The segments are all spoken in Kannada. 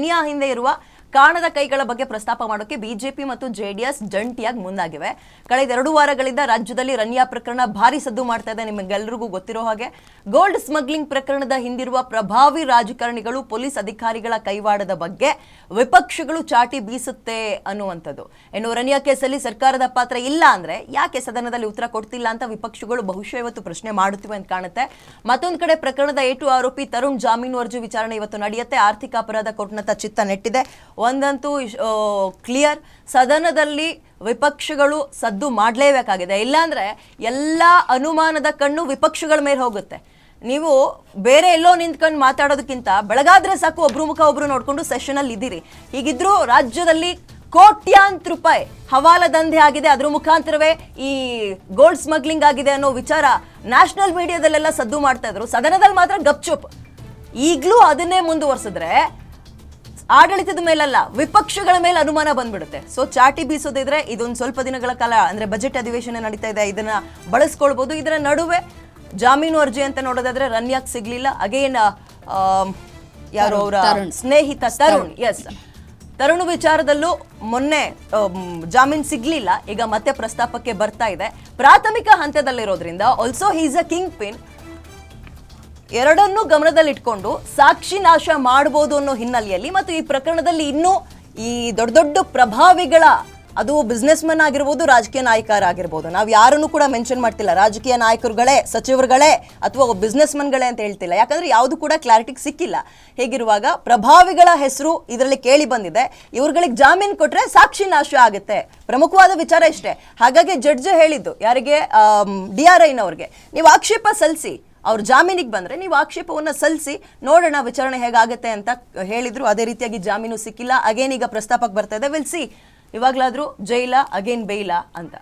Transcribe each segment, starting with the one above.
ರನ್ಯಾ ಹಿಂದೆ ಇರುವ ಕಾಣದ ಕೈಗಳ ಬಗ್ಗೆ ಪ್ರಸ್ತಾಪ ಮಾಡೋಕೆ ಬಿಜೆಪಿ ಮತ್ತು ಜೆಡಿಎಸ್ ಜಂಟಿಯಾಗಿ ಮುಂದಾಗಿವೆ. ಕಳೆದ ಎರಡು ವಾರಗಳಿಂದ ರಾಜ್ಯದಲ್ಲಿ ರನ್ಯಾ ಪ್ರಕರಣ ಭಾರಿ ಸದ್ದು ಮಾಡ್ತಾ ಇದೆ ನಿಮಗೆಲ್ಲರಿಗೂ ಗೊತ್ತಿರೋ ಹಾಗೆ. ಗೋಲ್ಡ್ ಸ್ಮಗ್ಲಿಂಗ್ ಪ್ರಕರಣದ ಹಿಂದಿರುವ ಪ್ರಭಾವಿ ರಾಜಕಾರಣಿಗಳು ಪೊಲೀಸ್ ಅಧಿಕಾರಿಗಳ ಕೈವಾಡದ ಬಗ್ಗೆ ವಿಪಕ್ಷಗಳು ಚಾಟಿ ಬೀಸುತ್ತೆ ಅನ್ನುವಂಥದ್ದು. ಇನ್ನು ರನ್ಯಾ ಕೇಸಲ್ಲಿ ಸರ್ಕಾರದ ಪಾತ್ರ ಇಲ್ಲ ಅಂದ್ರೆ ಯಾಕೆ ಸದನದಲ್ಲಿ ಉತ್ತರ ಕೊಡ್ತಿಲ್ಲ ಅಂತ ವಿಪಕ್ಷಗಳು ಬಹುಶಃ ಇವತ್ತು ಪ್ರಶ್ನೆ ಮಾಡುತ್ತಿವೆ ಅಂತ ಕಾಣುತ್ತೆ. ಮತ್ತೊಂದು ಕಡೆ ಪ್ರಕರಣದ ಏಟು ಆರೋಪಿ ತರುಣ್ ಜಾಮೀನು ಅರ್ಜಿ ವಿಚಾರಣೆ ಇವತ್ತು ನಡೆಯುತ್ತೆ. ಆರ್ಥಿಕ ಅಪರಾಧ ಕೋರ್ಟ್ನತ್ತ ಚಿತ್ತ ನೆಟ್ಟಿದೆ. ಒಂದಂತೂ ಕ್ಲಿಯರ್ ಸದನದಲ್ಲಿ ವಿಪಕ್ಷಗಳು ಸದ್ದು ಮಾಡಲೇಬೇಕಾಗಿದೆ. ಇಲ್ಲಾಂದರೆ ಎಲ್ಲ ಅನುಮಾನದ ಕಣ್ಣು ವಿಪಕ್ಷಗಳ ಮೇಲೆ ಹೋಗುತ್ತೆ. ನೀವು ಬೇರೆ ಎಲ್ಲೋ ನಿಂತ್ಕೊಂಡು ಮಾತಾಡೋದಕ್ಕಿಂತ ಬೆಳಗಾದ್ರೆ ಸಾಕು ಒಬ್ರು ಮುಖ ಒಬ್ರು ನೋಡಿಕೊಂಡು ಸೆಷನ್ ಅಲ್ಲಿ ಇದ್ದೀರಿ. ಹೀಗಿದ್ರು ರಾಜ್ಯದಲ್ಲಿ ಕೋಟ್ಯಾಂತರ ರೂಪಾಯಿ ಹವಾಲ ದಂಧೆ ಆಗಿದೆ. ಅದ್ರ ಮುಖಾಂತರವೇ ಈ ಗೋಲ್ಡ್ ಸ್ಮಗ್ಲಿಂಗ್ ಆಗಿದೆ ಅನ್ನೋ ವಿಚಾರ ನ್ಯಾಷನಲ್ ಮೀಡಿಯಾದಲ್ಲೆಲ್ಲ ಸದ್ದು ಮಾಡ್ತಾ ಇದ್ರು. ಸದನದಲ್ಲಿ ಮಾತ್ರ ಗಪ್ಚುಪ್ ಈಗಲೂ ಅದನ್ನೇ ಮುಂದುವರ್ಸಿದ್ರೆ ಆಡಳಿತದ ಮೇಲಲ್ಲ ವಿಪಕ್ಷಗಳ ಮೇಲೆ ಅನುಮಾನ ಬಂದ್ಬಿಡುತ್ತೆ. ಸೊ ಚಾಟಿ ಬೀಸೋದಿದ್ರೆ ಇದೊಂದು ಸ್ವಲ್ಪ ದಿನಗಳ ಕಾಲ ಅಂದ್ರೆ ಬಜೆಟ್ ಅಧಿವೇಶನ ನಡೀತಾ ಇದೆ ಇದನ್ನ ಬಳಸ್ಕೊಳ್ಬಹುದು ಇದರ ನಡುವೆ ಜಾಮೀನು ಅರ್ಜಿ ಅಂತ ನೋಡೋದಾದ್ರೆ ರನ್ಯಾಕ್ ಸಿಗ್ಲಿಲ್ಲ. ಅಗೇನ್ ಯಾರು ಅವರ ಸ್ನೇಹಿತ ತರುಣ್. ಎಸ್ ತರುಣ್ ವಿಚಾರದಲ್ಲೂ ಮೊನ್ನೆ ಜಾಮೀನ್ ಸಿಗ್ಲಿಲ್ಲ. ಈಗ ಮತ್ತೆ ಪ್ರಸ್ತಾಪಕ್ಕೆ ಬರ್ತಾ ಇದೆ. ಪ್ರಾಥಮಿಕ ಹಂತದಲ್ಲಿರೋದ್ರಿಂದ also he's a kingpin ಎರಡನ್ನೂ ಗಮನದಲ್ಲಿಟ್ಕೊಂಡು ಸಾಕ್ಷಿ ನಾಶ ಮಾಡಬಹುದು ಅನ್ನೋ ಹಿನ್ನೆಲೆಯಲ್ಲಿ ಮತ್ತು ಈ ಪ್ರಕರಣದಲ್ಲಿ ಇನ್ನೂ ಈ ದೊಡ್ಡ ದೊಡ್ಡ ಪ್ರಭಾವಿಗಳ, ಅದು ಬಿಸ್ನೆಸ್ ಮನ್ ಆಗಿರ್ಬೋದು, ರಾಜಕೀಯ ನಾಯಕರಾಗಿರ್ಬೋದು. ನಾವು ಯಾರನ್ನು ಕೂಡ ಮೆನ್ಷನ್ ಮಾಡ್ತಿಲ್ಲ. ರಾಜಕೀಯ ನಾಯಕರುಗಳೇ, ಸಚಿವರುಗಳೇ ಅಥವಾ ಬಿಸ್ನೆಸ್ ಮನ್ಗಳೇ ಅಂತ ಹೇಳ್ತಿಲ್ಲ. ಯಾಕಂದ್ರೆ ಯಾವುದು ಕೂಡ ಕ್ಲಾರಿಟಿಗೆ ಸಿಕ್ಕಿಲ್ಲ. ಹೇಗಿರುವಾಗ ಪ್ರಭಾವಿಗಳ ಹೆಸರು ಇದರಲ್ಲಿ ಕೇಳಿ ಬಂದಿದೆ. ಇವ್ರುಗಳಿಗೆ ಜಾಮೀನು ಕೊಟ್ಟರೆ ಸಾಕ್ಷಿ ನಾಶ ಆಗುತ್ತೆ. ಪ್ರಮುಖವಾದ ವಿಚಾರ ಇಷ್ಟೇ. ಹಾಗಾಗಿ ಜಡ್ಜ್ ಹೇಳಿದ್ದು ಯಾರಿಗೆ? ಡಿ ಆರ್ ಐನವ್ರಿಗೆ. ನೀವು ಆಕ್ಷೇಪ ಸಲ್ಲಿಸಿ. ಅವ್ರ ಜಾಮೀನಿಗೆ ಬಂದರೆ ನೀವು ಆಕ್ಷೇಪವನ್ನು ಸಲ್ಲಿಸಿ ನೋಡೋಣ ವಿಚಾರಣೆ ಹೇಗಾಗುತ್ತೆ ಅಂತ ಹೇಳಿದ್ರು. ಅದೇ ರೀತಿಯಾಗಿ ಜಾಮೀನು ಸಿಕ್ಕಿಲ್ಲ. ಅಗೇನ್ ಈಗ ಪ್ರಸ್ತಾಪಕ್ಕೆ ಬರ್ತಾ ಇದೆ. ವಿಲ್ ಸಿ ಇವಾಗಲಾದರೂ ಜೈಲ, ಅಗೇನ್ ಬೈಲ ಅಂತ.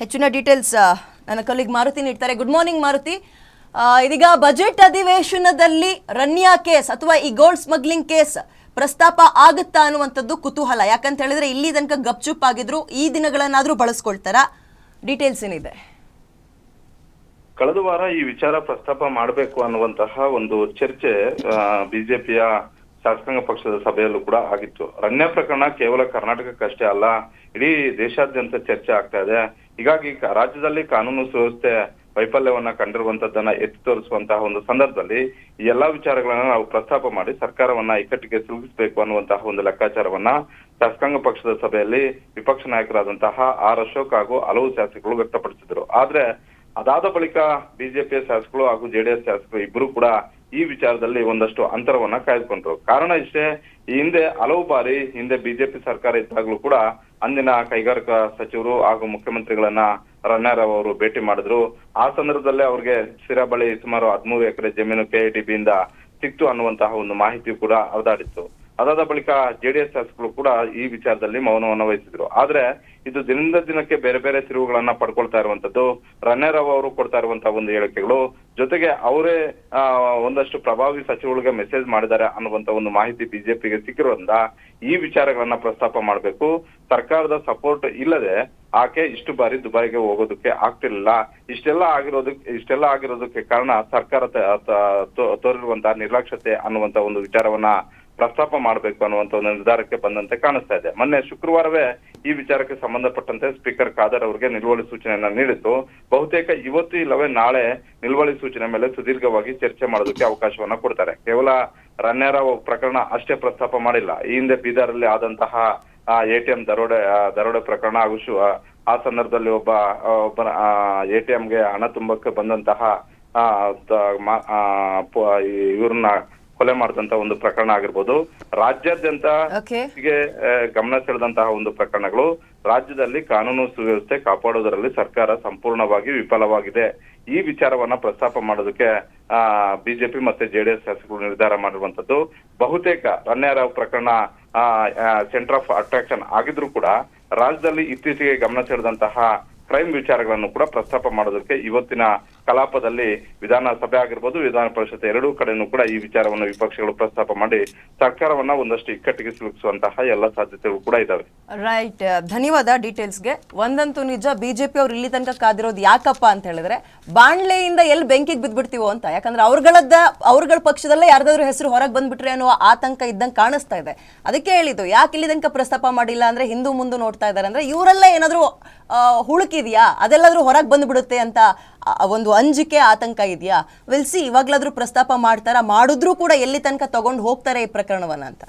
ಹೆಚ್ಚಿನ ಡೀಟೇಲ್ಸ್ ನನ್ನ ಕಲ್ಲಿಗೆ ಮಾರುತಿ ನೀಡ್ತಾರೆ. Good morning Maruti. ಇದೀಗ ಬಜೆಟ್ ಅಧಿವೇಶನದಲ್ಲಿ ರನ್ಯಾ ಕೇಸ್ ಅಥವಾ ಈ ಗೋಲ್ಡ್ ಸ್ಮಗ್ಲಿಂಗ್ ಕೇಸ್ ಪ್ರಸ್ತಾಪ ಆಗುತ್ತಾ ಅನ್ನುವಂಥದ್ದು ಕುತೂಹಲ. ಯಾಕಂತ ಹೇಳಿದ್ರೆ ಇಲ್ಲಿ ತನಕ ಗಪ್ಚುಪ್ ಆಗಿದ್ರು. ಈ ದಿನಗಳನ್ನಾದರೂ ಬಳಸ್ಕೊಳ್ತಾರ? ಡೀಟೇಲ್ಸ್ ಏನಿದೆ? ಕಳೆದ ವಾರ ಈ ವಿಚಾರ ಪ್ರಸ್ತಾಪ ಮಾಡಬೇಕು ಅನ್ನುವಂತಹ ಒಂದು ಚರ್ಚೆ ಬಿಜೆಪಿಯ ಶಾಸಕಾಂಗ ಪಕ್ಷದ ಸಭೆಯಲ್ಲೂ ಕೂಡ ಆಗಿತ್ತು. ರಣ್ಯ ಪ್ರಕರಣ ಕೇವಲ ಕರ್ನಾಟಕಕ್ಕಷ್ಟೇ ಅಲ್ಲ, ಇಡೀ ದೇಶಾದ್ಯಂತ ಚರ್ಚೆ ಆಗ್ತಾ ಇದೆ. ಹೀಗಾಗಿ ರಾಜ್ಯದಲ್ಲಿ ಕಾನೂನು ಸುವ್ಯವಸ್ಥೆ ವೈಫಲ್ಯವನ್ನ ಕಂಡಿರುವಂತದ್ದನ್ನ ಎತ್ತಿ ತೋರಿಸುವಂತಹ ಒಂದು ಸಂದರ್ಭದಲ್ಲಿ ಈ ಎಲ್ಲಾ ವಿಚಾರಗಳನ್ನ ನಾವು ಪ್ರಸ್ತಾಪ ಮಾಡಿ ಸರ್ಕಾರವನ್ನ ಇಕ್ಕಟ್ಟಿಗೆ ಸಿಲುಕಿಸಬೇಕು ಅನ್ನುವಂತಹ ಒಂದು ಲೆಕ್ಕಾಚಾರವನ್ನ ಶಾಸಕಾಂಗ ಪಕ್ಷದ ಸಭೆಯಲ್ಲಿ ವಿಪಕ್ಷ ನಾಯಕರಾದಂತಹ ಆರ್ ಅಶೋಕ್ ಹಾಗೂ ಹಲವು ಶಾಸಕರು ವ್ಯಕ್ತಪಡಿಸಿದ್ರು. ಆದ್ರೆ ಅದಾದ ಬಳಿಕ ಬಿಜೆಪಿ ಶಾಸಕರು ಹಾಗೂ ಜೆಡಿಎಸ್ ಶಾಸಕರು ಇಬ್ಬರು ಕೂಡ ಈ ವಿಚಾರದಲ್ಲಿ ಒಂದಷ್ಟು ಅಂತರವನ್ನ ಕಾಯ್ದುಕೊಂಡ್ರು. ಕಾರಣ ಇಷ್ಟೇ, ಈ ಹಿಂದೆ ಹಲವು ಬಾರಿ ಹಿಂದೆ ಬಿಜೆಪಿ ಸರ್ಕಾರ ಇದ್ದಾಗಲೂ ಕೂಡ ಅಂದಿನ ಕೈಗಾರಿಕಾ ಸಚಿವರು ಹಾಗೂ ಮುಖ್ಯಮಂತ್ರಿಗಳನ್ನ ರನ್ನಾರಾವ್ ಅವರು ಭೇಟಿ ಮಾಡಿದ್ರು. ಆ ಸಂದರ್ಭದಲ್ಲೇ ಅವ್ರಿಗೆ ಸಿರಾ ಬಳಿ ಸುಮಾರು ಹದಿಮೂರು ಎಕರೆ ಜಮೀನು ಕೆಐಟಿಬಿಯಿಂದ ಸಿಕ್ತು ಅನ್ನುವಂತಹ ಒಂದು ಮಾಹಿತಿ ಕೂಡ ಹರಿದಾಡಿತ್ತು ಅದಾದ ಬಳಿಕ ಜೆಡಿಎಸ್ ಶಾಸಕರು ಕೂಡ ಈ ವಿಚಾರದಲ್ಲಿ ಮೌನವನ್ನು ವಹಿಸಿದ್ರು. ಆದ್ರೆ ಇದು ದಿನದಿಂದ ದಿನಕ್ಕೆ ಬೇರೆ ಬೇರೆ ತಿರುವುಗಳನ್ನ ಪಡ್ಕೊಳ್ತಾ ಇರುವಂತದ್ದು ರನ್ನೇರಾವ್ ಅವರು ಕೊಡ್ತಾ ಇರುವಂತಹ ಒಂದು ಹೇಳಿಕೆಗಳು, ಜೊತೆಗೆ ಅವರೇ ಒಂದಷ್ಟು ಪ್ರಭಾವಿ ಸಚಿವರಿಗೆ ಮೆಸೇಜ್ ಮಾಡಿದ್ದಾರೆ ಅನ್ನುವಂತ ಒಂದು ಮಾಹಿತಿ ಬಿಜೆಪಿಗೆ ಸಿಕ್ಕಿರೋದ್ರಿಂದ ಈ ವಿಚಾರಗಳನ್ನ ಪ್ರಸ್ತಾಪ ಮಾಡಬೇಕು. ಸರ್ಕಾರದ ಸಪೋರ್ಟ್ ಇಲ್ಲದೆ ಆಕೆ ಇಷ್ಟು ಬಾರಿ ದುಬಾರಿಗೆ ಹೋಗೋದಕ್ಕೆ ಆಗ್ತಿರ್ಲಿಲ್ಲ. ಇಷ್ಟೆಲ್ಲ ಆಗಿರೋದಕ್ಕೆ ಇಷ್ಟೆಲ್ಲ ಆಗಿರೋದಕ್ಕೆ ಕಾರಣ ಸರ್ಕಾರ ತೋರಿರುವಂತಹ ನಿರ್ಲಕ್ಷ್ಯತೆ ಅನ್ನುವಂತ ಒಂದು ವಿಚಾರವನ್ನ ಪ್ರಸ್ತಾಪ ಮಾಡಬೇಕು ಅನ್ನುವಂತ ಒಂದು ನಿರ್ಧಾರಕ್ಕೆ ಬಂದಂತೆ ಕಾಣಿಸ್ತಾ ಇದೆ. ಮೊನ್ನೆ ಶುಕ್ರವಾರವೇ ಈ ವಿಚಾರಕ್ಕೆ ಸಂಬಂಧಪಟ್ಟಂತೆ ಸ್ಪೀಕರ್ ಖಾದರ್ ಅವರಿಗೆ ನಿಲುವಳಿ ಸೂಚನೆಯನ್ನ ನೀಡಿದ್ದು ಬಹುತೇಕ ಇವತ್ತು ಇಲ್ಲವೇ ನಾಳೆ ನಿಲುವಳಿ ಸೂಚನೆ ಮೇಲೆ ಸುದೀರ್ಘವಾಗಿ ಚರ್ಚೆ ಮಾಡೋದಕ್ಕೆ ಅವಕಾಶವನ್ನ ಕೊಡ್ತಾರೆ. ಕೇವಲ ರನ್ಯಾರಾವ್ ಪ್ರಕರಣ ಅಷ್ಟೇ ಪ್ರಸ್ತಾಪ ಮಾಡಿಲ್ಲ. ಈ ಹಿಂದೆ ಬೀದರಲ್ಲಿ ಆದಂತಹ ಎಟಿಎಂ ದರೋಡೆ ದರೋಡೆ ಪ್ರಕರಣ ಹಾಗೂ ಆ, ಸಂದರ್ಭದಲ್ಲಿ ಒಬ್ಬ ಟಿ ಎಟಿಎಂಗೆ ಹಣ ತುಂಬಕ್ಕೆ ಬಂದಂತಹ ಇವ್ರನ್ನ ಕೊಲೆ ಮಾಡಿದಂತ ಒಂದು ಪ್ರಕರಣ ಆಗಿರ್ಬೋದು. ರಾಜ್ಯಾದ್ಯಂತ ಗಮನ ಸೆಳೆದಂತಹ ಒಂದು ಪ್ರಕರಣಗಳು ರಾಜ್ಯದಲ್ಲಿ ಕಾನೂನು ಸುವ್ಯವಸ್ಥೆ ಕಾಪಾಡುವುದರಲ್ಲಿ ಸರ್ಕಾರ ಸಂಪೂರ್ಣವಾಗಿ ವಿಫಲವಾಗಿದೆ. ಈ ವಿಚಾರವನ್ನ ಪ್ರಸ್ತಾಪ ಮಾಡೋದಕ್ಕೆ ಆ ಬಿಜೆಪಿ ಮತ್ತೆ ಜೆಡಿಎಸ್ ಶಾಸಕರು ನಿರ್ಧಾರ ಮಾಡಿರುವಂತದ್ದು ಬಹುತೇಕ ರನ್ಯಾರಾವ್ ಪ್ರಕರಣ ಸೆಂಟರ್ ಆಫ್ ಅಟ್ರಾಕ್ಷನ್ ಆಗಿದ್ರು ಕೂಡ ರಾಜ್ಯದಲ್ಲಿ ಇತ್ತೀಚೆಗೆ ಗಮನ ಸೆಳೆದಂತಹ ಕ್ರೈಮ್ ವಿಚಾರಗಳನ್ನು ಕೂಡ ಪ್ರಸ್ತಾಪ ಮಾಡೋದಕ್ಕೆ ಇವತ್ತಿನ ಕಲಾಪದಲ್ಲಿ ವಿಧಾನಸಭೆ ಆಗಿರ್ಬೋದು, ವಿಧಾನ ಪರಿಷತ್ ಎರಡೂ ಕಡೆನೂ ಕೂಡ ಈ ವಿಚಾರವನ್ನು ವಿಪಕ್ಷಗಳು ಪ್ರಸ್ತಾಪ ಮಾಡಿ ಸರ್ಕಾರವನ್ನ ಒಂದಷ್ಟು ಇಕ್ಕಟ್ಟಿಗೆ ಸಿಲುಕಿಸುವಂತಹ ಎಲ್ಲ ಸಾಧ್ಯತೆಗಳು ಕೂಡ ಇದಾವೆ. ರೈಟ್ ಧನ್ಯವಾದ ಡೀಟೇಲ್ಸ್ಗೆ. ಒಂದಂತೂ ನಿಜ ಬಿಜೆಪಿ ಅವ್ರು ಇಲ್ಲಿ ತನಕ ಕಾದಿರೋದು ಯಾಕಪ್ಪ ಅಂತ ಹೇಳಿದ್ರೆ, ಬಾಣ್ಲೆಯಿಂದ ಎಲ್ಲಿ ಬೆಂಕಿಗೆ ಬಿದ್ಬಿಡ್ತೀವೋ ಅಂತ, ಯಾಕಂದ್ರೆ ಅವ್ರಗಳದ್ದ, ಅವ್ರಗಳ ಪಕ್ಷದಲ್ಲೇ ಯಾರ್ದಾದ್ರು ಹೆಸರು ಹೊರಗೆ ಬಂದ್ಬಿಟ್ರೆ ಅನ್ನೋ ಆತಂಕ ಇದ್ದಂಗೆ ಕಾಣಿಸ್ತಾ ಇದೆ. ಅದಕ್ಕೆ ಹೇಳಿದ್ದು, ಯಾಕೆ ಇಲ್ಲಿ ತನಕ ಪ್ರಸ್ತಾಪ ಮಾಡಿಲ್ಲ ಅಂದ್ರೆ ಹಿಂದೂ ಮುಂದೆ ನೋಡ್ತಾ ಇದ್ದಾರೆ ಅಂದ್ರೆ, ಇವರೆಲ್ಲ ಏನಾದರೂ ಹುಳುಕಿದ್ಯಾ? ಅದೆಲ್ಲಾದ್ರೂ ಹೊರಗೆ ಬಂದ್ಬಿಡುತ್ತೆ ಅಂತ ಒಂದು ಅಂಜಿಕೆ ಆತಂಕ ಇದೆಯಾ? ವಿಲ್ಸಿ ಇವಾಗ್ಲಾದ್ರೂ ಪ್ರಸ್ತಾಪ ಮಾಡ್ತಾರಾ? ಮಾಡಿದ್ರೂ ಕೂಡ ಎಲ್ಲಿ ತನಕ ತಗೊಂಡು ಹೋಗ್ತಾರೆ ಈ ಪ್ರಕರಣವನ್ನ ಅಂತ.